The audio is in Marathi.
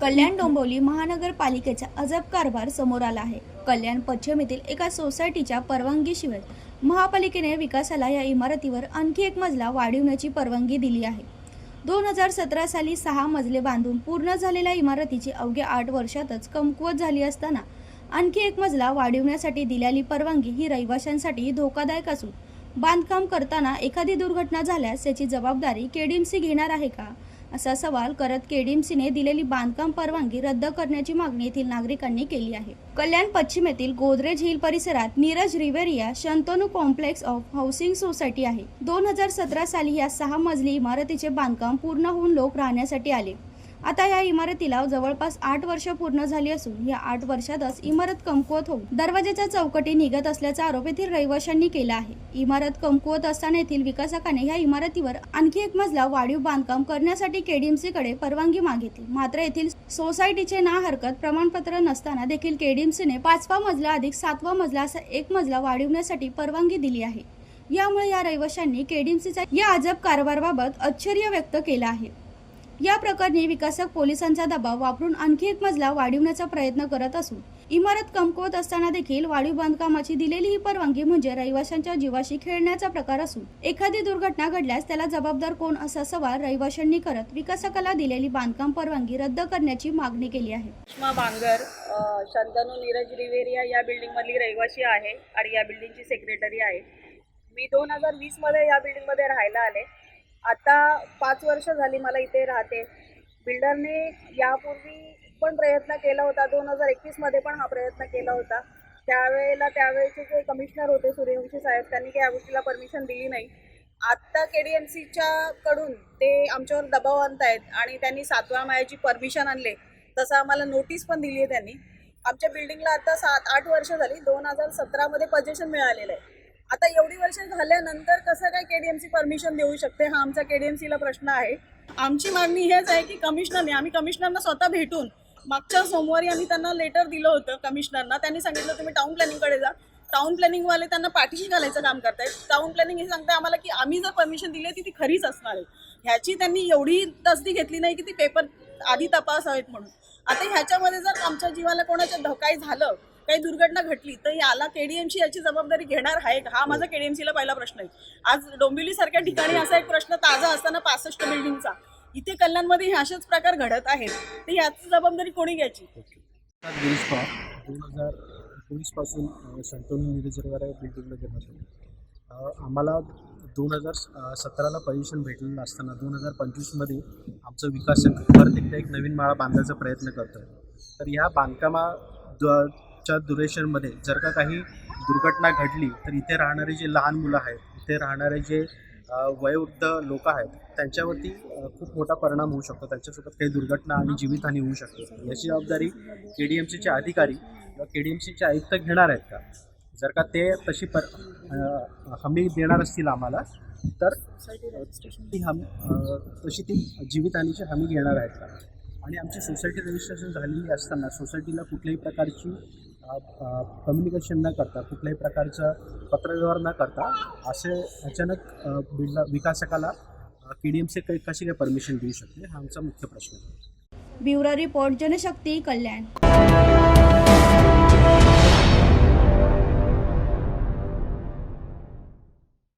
कल्याण डोंबिवली महानगरपालिकेचा अजब कारभार समोर आला आहे. कल्याण पश्चिम येथील एका सोसायटीच्या परवानगीशिवाय महापालिकेने विकासाला या इमारतीवर आणखी एक मजला वाढविण्याची परवानगी दिली आहे. दोन हजार सतरा साली सहा मजले बांधून पूर्ण झालेल्या इमारतीची अवघ्या आठ वर्षातच कमकुवत झाली असताना आणखी एक मजला वाढविण्यासाठी दिलेली परवानगी ही रहिवाशांसाठी धोकादायक असून बांधकाम करताना एखादी दुर्घटना झाल्यास याची जबाबदारी केडीएमसी घेणार आहे का? असा सवाल करत केडीएमसीने दिलेली बांधकाम परवानगी रद्द करण्याची मागणी येथील नागरिकांनी केली आहे. कल्याण पश्चिम येथील गोदरेज हिल परिसरात Neeraj Riviera Shantanu complex of housing society आहे. दोन हजार सतरा साली या सहा मजली इमारतीचे बांधकाम पूर्ण होऊन लोक राहण्यासाठी आले. आता या इमारतीला जवळपास आठ वर्ष पूर्ण झाली असून या आठ वर्षातच इमारत कमकुवत होऊन दरवाजाच्या चौकटी निघत असल्याचा आरोप येथील रहिवाशांनी केला आहे. इमारत कमकुवत असताना येथील विकासकाने या इमारतीवर आणखी एक मजला वाढीव बांधकाम करण्यासाठी केडीएमसी कडे परवानगी मागितली. मात्र येथील सोसायटीचे ना हरकत प्रमाणपत्र नसताना देखील केडीएमसीने पाचवा मजला अधिक सातवा मजला असा एक मजला वाढविण्यासाठी परवानगी दिली आहे. यामुळे या रहिवाशांनी केडीएमसीचा या अजब कारभाराबाबत आश्चर्य व्यक्त केलं आहे. या प्रकरणी विकासक पोलिसांचा दबाव वापरून आणखी एक मजला वाढविण्याचा प्रयत्न करत असून इमारत कमकुवत असताना देखील वाढीव बांधकामाची दिलेली ही परवानगी म्हणजे रहिवाशांच्या जीवाशी खेळण्याचा प्रकार असून एखादी दुर्घटना घडल्यास त्याला जबाबदार कोण असा सवाल रहिवाशांनी करत विकासकाला दिलेली बांधकाम परवानगी रद्द करण्याची मागणी केली आहे. सुषमा बांगर शंतनू नीरज रिवेरिया या बिल्डिंगमधली रहिवाशी आहे आणि या बिल्डिंगची सेक्रेटरी आहे. मी दोन हजार वीसमध्ये या बिल्डिंगमध्ये राहायला आले. आता पाच वर्ष झाली मला इथे राहते. बिल्डरने यापूर्वी पण प्रयत्न केला होता. दोन हजार एकवीसमध्ये पण हा प्रयत्न केला होता. त्यावेळेला त्यावेळेचे जे कमिशनर होते सूर्यवंशी साहेब त्यांनी काही या गोष्टीला परमिशन दिली नाही. आत्ता के डी एम सीच्या कडून ते आमच्यावर दबाव आणतायत आणि त्यांनी सातव्या मायाची परमिशन आणले. तसं आम्हाला नोटीस पण दिली आहे त्यांनी. आमच्या बिल्डिंगला आता सात आठ वर्ष झाली. दोन हजार सतरामध्ये पजेशन मिळालेलं आहे. आता एवढी वर्ष झाल्यानंतर कसं काय केडीएमसी परमिशन देऊ शकते? हा आमचा केडीएमसीला प्रश्न आहे. आमची मागणी हेच आहे की कमिशनरने आम्ही कमिशनरना स्वतः भेटून मागच्या सोमवारी आम्ही त्यांना लेटर दिलं होतं कमिशनरना त्यांनी सांगितलं तुम्ही टाउन प्लॅनिंगकडे जा. टाउन प्लॅनिंगवाले त्यांना पाठीशी घालायचं काम करतायत. टाउन प्लॅनिंग हे सांगताय आम्हाला की आम्ही जर परमिशन दिली ती ती खरीच असणार आहे. ह्याची त्यांनी एवढी तसदी घेतली नाही की ती पेपर आधी तपासावेत म्हणून. आता ह्याच्यामध्ये जर आमच्या जीवाला कोणाच्या धकाई झालं काही दुर्घटना घडली तर याला केडीएमसी याची जबाबदारी घेणार आहे का? हा माझा केडीएमसीला पहिला प्रश्न आहे. आज डोंबिवली सारख्या ठिकाणी असा एक प्रश्न ताजा असताना पासष्ट बिल्डिंगचा. इथे कल्याणमध्ये हे असेच प्रकार घडत आहेत. तर याची जबाबदारी कोणी घ्यायची? दोन हजार एकोणीसपासून निरेजरवाड्या बिल्डिंगमध्ये राहतो अ, आम्हाला दोन हजार सतराला परमिशन भेटलेलं असताना दोन हजार पंचवीसमध्ये आमचं परत एकदा एक नवीन माळा बांधायचा प्रयत्न करतो तर ह्या बांधकामा च्या दुरेशनमध्ये जर का काही दुर्घटना घडली तर इथे राहणारे जे लहान मुलं आहेत इथे राहणारे जे वयोवृद्ध लोक आहेत त्यांच्यावरती खूप मोठा परिणाम होऊ शकतो. त्यांच्यासोबत काही दुर्घटना आणि जीवितहानी होऊ शकते. याची जबाबदारी के डी एम सीचे अधिकारी किंवा के डी एम सीचे आयुक्त घेणार आहेत का? जर का ते तशी पर हमी देणार असतील आम्हाला तर ती हम तशी ती जीवितहानीची हमी घेणार आहेत का? आणि आमची सोसायटी रजिस्ट्रेशन झालेली असताना सोसायटीला कुठल्याही प्रकारची कम्युनिकेशन न करता कुठल्याही प्रकारचं पत्रव्यवहार न करता असे अचानक बिल्डर विकासकाला के डी एम सी कशी काय परमिशन देऊ शकते? हा आमचा मुख्य प्रश्न आहे. Bureau report Janshakti Kalyan.